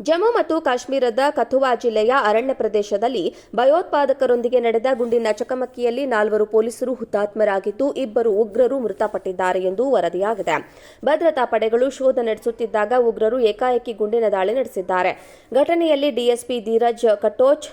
ಜಮ್ಮು ಮತ್ತು ಕಾಶ್ಮೀರದ ಕಥುವಾ ಜಿಲ್ಲೆಯ ಅರಣ್ಯ ಪ್ರದೇಶದಲ್ಲಿ ಭಯೋತ್ಪಾದಕರೊಂದಿಗೆ ನಡೆದ ಗುಂಡಿನ ಚಕಮಕಿಯಲ್ಲಿ ನಾಲ್ವರು ಪೊಲೀಸರು ಹುತಾತ್ಮರಾಗಿದ್ದು ಇಬ್ಬರು ಉಗ್ರರು ಮೃತಪಟ್ಟಿದ್ದಾರೆ ಎಂದು ವರದಿಯಾಗಿದೆ. ಭದ್ರತಾ ಪಡೆಗಳು ಶೋಧ ನಡೆಸುತ್ತಿದ್ದಾಗ ಉಗ್ರರು ಏಕಾಏಕಿ ಗುಂಡಿನ ದಾಳಿ ನಡೆಸಿದ್ದಾರೆ. ಘಟನೆಯಲ್ಲಿ DSP Dheeraj Katoch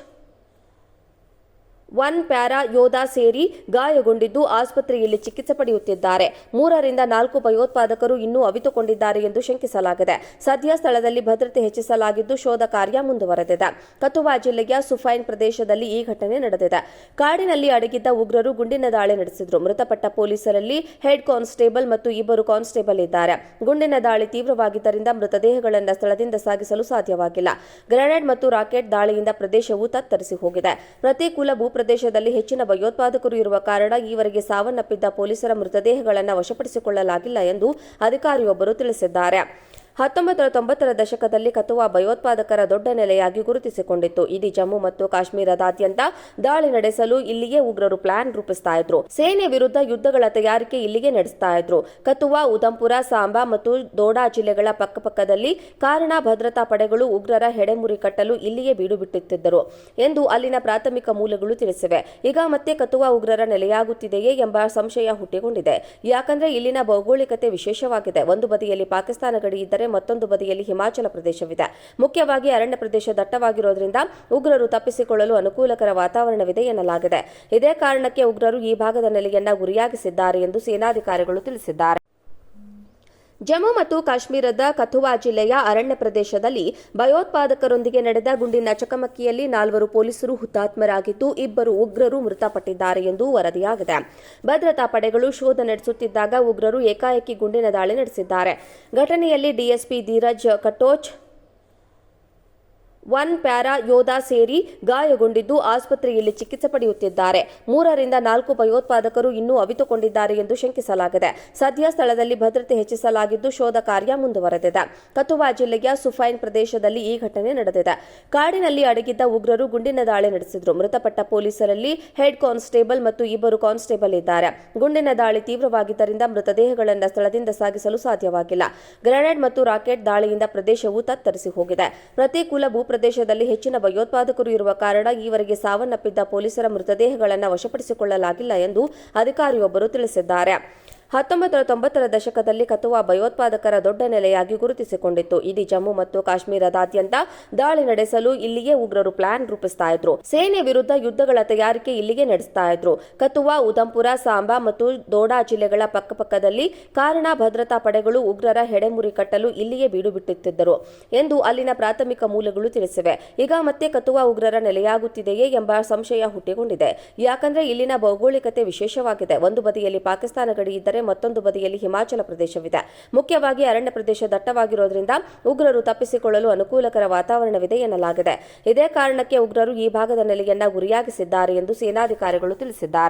one para ಯೋಧ ಸೇರಿ ಗಾಯಗೊಂಡಿದ್ದು ಆಸ್ಪತ್ರೆಯಲ್ಲಿ ಚಿಕಿತ್ಸೆ ಪಡೆಯುತ್ತಿದ್ದಾರೆ. ಮೂರರಿಂದ ನಾಲ್ಕು ಭಯೋತ್ಪಾದಕರು ಇನ್ನೂ ಅವಿತುಕೊಂಡಿದ್ದಾರೆ ಎಂದು ಶಂಕಿಸಲಾಗಿದೆ. ಸದ್ಯ ಸ್ಥಳದಲ್ಲಿ ಭದ್ರತೆ ಹೆಚ್ಚಿಸಲಾಗಿದ್ದು ಶೋಧ ಕಾರ್ಯ ಮುಂದುವರೆದಿದೆ. ಕತುವಾ ಜಿಲ್ಲೆಯ ಸುಫೈನ್ ಪ್ರದೇಶದಲ್ಲಿ ಈ ಘಟನೆ ನಡೆದಿದೆ. ಕಾಡಿನಲ್ಲಿ ಅಡಗಿದ್ದ ಉಗ್ರರು ಗುಂಡಿನ ದಾಳಿ ನಡೆಸಿದ್ರು. ಮೃತಪಟ್ಟ ಪೊಲೀಸರಲ್ಲಿ ಹೆಡ್ ಕಾನ್ಸ್ಟೇಬಲ್ ಮತ್ತು ಇಬ್ಬರು ಕಾನ್ಸ್ಟೇಬಲ್ ಇದ್ದಾರೆ. ಗುಂಡಿನ ದಾಳಿ ತೀವ್ರವಾಗಿದ್ದರಿಂದ ಮೃತದೇಹಗಳನ್ನು ಸ್ಥಳದಿಂದ ಸಾಗಿಸಲು ಸಾಧ್ಯವಾಗಿಲ್ಲ. ಗ್ರೆನೇಡ್ ಮತ್ತು ರಾಕೆಟ್ ದಾಳಿಯಿಂದ ಪ್ರದೇಶವು ತತ್ತರಿಸಿ ಹೋಗಿದೆ. ಪ್ರತಿಕೂಲ ಭೂಪ್ರದೇಶದಲ್ಲಿ ಹೆಚ್ಚಿನ ಭಯೋತ್ಪಾದಕರು ಇರುವ ಕಾರಣ ಈವರೆಗೆ ಸಾವನ್ನಪ್ಪಿದ್ದ ಪೊಲೀಸರ ಮೃತದೇಹಗಳನ್ನು ವಶಪಡಿಸಿಕೊಳ್ಳಲಾಗಿಲ್ಲ ಎಂದು ಅಧಿಕಾರಿಯೊಬ್ಬರು ತಿಳಿಸಿದ್ದಾರೆ. ಹತ್ತೊಂಬತ್ತು ತೊಂಬತ್ತರ ದಶಕದಲ್ಲಿ ಕತುವಾ ಭಯೋತ್ಪಾದಕರ ದೊಡ್ಡ ನೆಲೆಯಾಗಿ ಗುರುತಿಸಿಕೊಂಡಿತ್ತು. ಇಡೀ ಜಮ್ಮು ಮತ್ತು ಕಾಶ್ಮೀರದಾದ್ಯಂತ ದಾಳಿ ನಡೆಸಲು ಇಲ್ಲಿಯೇ ಉಗ್ರರು ಪ್ಲಾನ್ ರೂಪಿಸ್ತಾ ಇದ್ರು. ಸೇನೆ ವಿರುದ್ಧ ಯುದ್ಧಗಳ ತಯಾರಿಕೆ ಇಲ್ಲಿಗೆ ನಡೆಸ್ತಾ ಇದ್ರು. ಕತುವಾ ಉದಂಪುರ ಸಾಂಬಾ ಮತ್ತು ದೋಡಾ ಜಿಲ್ಲೆಗಳ ಪಕ್ಕಪಕ್ಕದಲ್ಲಿ ಕಾರಣ, ಭದ್ರತಾ ಪಡೆಗಳು ಉಗ್ರರ ಹೆಡೆಮುರಿ ಕಟ್ಟಲು ಇಲ್ಲಿಯೇ ಬೀಡು ಬಿಟ್ಟುತ್ತಿದ್ದರು ಎಂದು ಅಲ್ಲಿನ ಪ್ರಾಥಮಿಕ ಮೂಲಗಳು ತಿಳಿಸಿವೆ. ಈಗ ಮತ್ತೆ ಕತುವಾ ಉಗ್ರರ ನೆಲೆಯಾಗುತ್ತಿದೆಯೇ ಎಂಬ ಸಂಶಯ ಹುಟ್ಟಿಕೊಂಡಿದೆ. ಯಾಕಂದ್ರೆ ಇಲ್ಲಿನ ಭೌಗೋಳಿಕತೆ ವಿಶೇಷವಾಗಿದೆ. ಒಂದು ಬದಿಯಲ್ಲಿ ಪಾಕಿಸ್ತಾನ ಗಡಿ ಇದ್ದರೆ ಮತ್ತೊಂದು ಬದಿಯಲ್ಲಿ ಹಿಮಾಚಲ ಪ್ರದೇಶವಿದೆ. ಮುಖ್ಯವಾಗಿ ಅರಣ್ಯ ಪ್ರದೇಶ ದಟ್ಟವಾಗಿರೋದ್ರಿಂದ ಉಗ್ರರು ತಪ್ಪಿಸಿಕೊಳ್ಳಲು ಅನುಕೂಲಕರ ವಾತಾವರಣವಿದೆ ಎನ್ನಲಾಗಿದೆ. ಇದೇ ಕಾರಣಕ್ಕೆ ಉಗ್ರರು ಈ ಭಾಗದ ನೆಲೆಯನ್ನ ಗುರಿಯಾಗಿಸಿದ್ದಾರೆ ಎಂದು ಸೇನಾಧಿಕಾರಿಗಳು ತಿಳಿಸಿದ್ದಾರೆ. ಜಮ್ಮು ಮತ್ತು ಕಾಶ್ಮೀರದ ಕಥುವಾ ಜಿಲ್ಲೆಯ ಅರಣ್ಯ ಪ್ರದೇಶದಲ್ಲಿ ಭಯೋತ್ಪಾದಕರೊಂದಿಗೆ ನಡೆದ ಗುಂಡಿನ ಚಕಮಕಿಯಲ್ಲಿ ನಾಲ್ವರು ಪೊಲೀಸರು ಹುತಾತ್ಮರಾಗಿದ್ದು, ಇಬ್ಬರು ಉಗ್ರರು ಮೃತಪಟ್ಟಿದ್ದಾರೆ ಎಂದು ವರದಿಯಾಗಿದೆ. ಭದ್ರತಾ ಪಡೆಗಳು ಶೋಧ ನಡೆಸುತ್ತಿದ್ದಾಗ ಉಗ್ರರು ಏಕಾಏಕಿ ಗುಂಡಿನ ದಾಳಿ ನಡೆಸಿದ್ದಾರೆ. ಘಟನೆಯಲ್ಲಿ DSP Dheeraj Katoch one para ಯೋಧ ಸೇರಿ ಗಾಯಗೊಂಡಿದ್ದು ಆಸ್ಪತ್ರೆಯಲ್ಲಿ ಚಿಕಿತ್ಸೆ ಪಡೆಯುತ್ತಿದ್ದಾರೆ. ಮೂರರಿಂದ ನಾಲ್ಕು ಭಯೋತ್ಪಾದಕರು ಇನ್ನೂ ಅವಿತುಕೊಂಡಿದ್ದಾರೆ ಎಂದು ಶಂಕಿಸಲಾಗಿದೆ. ಸದ್ಯ ಸ್ಥಳದಲ್ಲಿ ಭದ್ರತೆ ಹೆಚ್ಚಿಸಲಾಗಿದ್ದು ಶೋಧ ಕಾರ್ಯ ಮುಂದುವರೆದಿದೆ. ಕತುವಾ ಜಿಲ್ಲೆಯ ಸುಫೈನ್ ಪ್ರದೇಶದಲ್ಲಿ ಈ ಘಟನೆ ನಡೆದಿದೆ. ಕಾಡಿನಲ್ಲಿ ಅಡಗಿದ್ದ ಉಗ್ರರು ಗುಂಡಿನ ದಾಳಿ ನಡೆಸಿದ್ರು. ಮೃತಪಟ್ಟ ಪೊಲೀಸರಲ್ಲಿ ಹೆಡ್ ಕಾನ್ಸ್ಟೇಬಲ್ ಮತ್ತು ಇಬ್ಬರು ಕಾನ್ಸ್ಟೇಬಲ್ ಇದ್ದಾರೆ. ಗುಂಡಿನ ದಾಳಿ ತೀವ್ರವಾಗಿದ್ದರಿಂದ ಮೃತದೇಹಗಳನ್ನು ಸ್ಥಳದಿಂದ ಸಾಗಿಸಲು ಸಾಧ್ಯವಾಗಿಲ್ಲ. ಗ್ರೆನೇಡ್ ಮತ್ತು ರಾಕೆಟ್ ದಾಳಿಯಿಂದ ಪ್ರದೇಶವು ತತ್ತರಿಸಿ ಹೋಗಿದೆ. ಪ್ರತಿಕೂಲ ಭೂಪ್ರದೇಶದಲ್ಲಿ ಹೆಚ್ಚಿನ ಭಯೋತ್ಪಾದಕರು ಇರುವ ಕಾರಣ ಈವರೆಗೆ ಸಾವನ್ನಪ್ಪಿದ್ದ ಪೊಲೀಸರ ಮೃತದೇಹಗಳನ್ನು ವಶಪಡಿಸಿಕೊಳ್ಳಲಾಗಿಲ್ಲ ಎಂದು ಅಧಿಕಾರಿಯೊಬ್ಬರು ತಿಳಿಸಿದ್ದಾರೆ. ಹತ್ತೊಂಬತ್ತು ತೊಂಬತ್ತರ ದಶಕದಲ್ಲಿ ಕತುವಾ ಭಯೋತ್ಪಾದಕರ ದೊಡ್ಡ ನೆಲೆಯಾಗಿ ಗುರುತಿಸಿಕೊಂಡಿತ್ತು. ಇಡೀ ಜಮ್ಮು ಮತ್ತು ಕಾಶ್ಮೀರದಾದ್ಯಂತ ದಾಳಿ ನಡೆಸಲು ಇಲ್ಲಿಯೇ ಉಗ್ರರು ಪ್ಲಾನ್ ರೂಪಿಸ್ತಾ ಇದ್ರು. ಸೇನೆ ವಿರುದ್ಧ ಯುದ್ಧಗಳ ತಯಾರಿಕೆ ಇಲ್ಲಿಗೆ ನಡೆಸ್ತಾ ಇದ್ರು. ಕತುವಾ ಉದಂಪುರ ಸಾಂಬಾ ಮತ್ತು ದೋಡಾ ಜಿಲ್ಲೆಗಳ ಪಕ್ಕಪಕ್ಕದಲ್ಲಿ ಕಾರಣ, ಭದ್ರತಾ ಪಡೆಗಳು ಉಗ್ರರ ಹೆಡೆಮುರಿ ಕಟ್ಟಲು ಇಲ್ಲಿಯೇ ಬೀಡು ಬಿಟ್ಟುತ್ತಿದ್ದರು ಎಂದು ಅಲ್ಲಿನ ಪ್ರಾಥಮಿಕ ಮೂಲಗಳು ತಿಳಿಸಿವೆ. ಈಗ ಮತ್ತೆ ಕತುವಾ ಉಗ್ರರ ನೆಲೆಯಾಗುತ್ತಿದೆಯೇ ಎಂಬ ಸಂಶಯ ಹುಟ್ಟಿಕೊಂಡಿದೆ. ಯಾಕಂದ್ರೆ ಇಲ್ಲಿನ ಭೌಗೋಳಿಕತೆ ವಿಶೇಷವಾಗಿದೆ. ಒಂದು ಬದಿಯಲ್ಲಿ ಪಾಕಿಸ್ತಾನ ಗಡಿ ಇದ್ದರೆ ಮತ್ತೊಂದು ಬದಿಯಲ್ಲಿ ಹಿಮಾಚಲ ಪ್ರದೇಶವಿದೆ. ಮುಖ್ಯವಾಗಿ ಅರಣ್ಯ ಪ್ರದೇಶ ದಟ್ಟವಾಗಿರೋದ್ರಿಂದ ಉಗ್ರರು ತಪ್ಪಿಸಿಕೊಳ್ಳಲು ಅನುಕೂಲಕರ ವಾತಾವರಣವಿದೆ ಎನ್ನಲಾಗಿದೆ. ಇದೇ ಕಾರಣಕ್ಕೆ ಉಗ್ರರು ಈ ಭಾಗದ ನೆಲೆಯನ್ನ ಗುರಿಯಾಗಿಸಿದ್ದಾರೆ ಎಂದು ಸೇನಾಧಿಕಾರಿಗಳು ತಿಳಿಸಿದ್ದಾರೆ.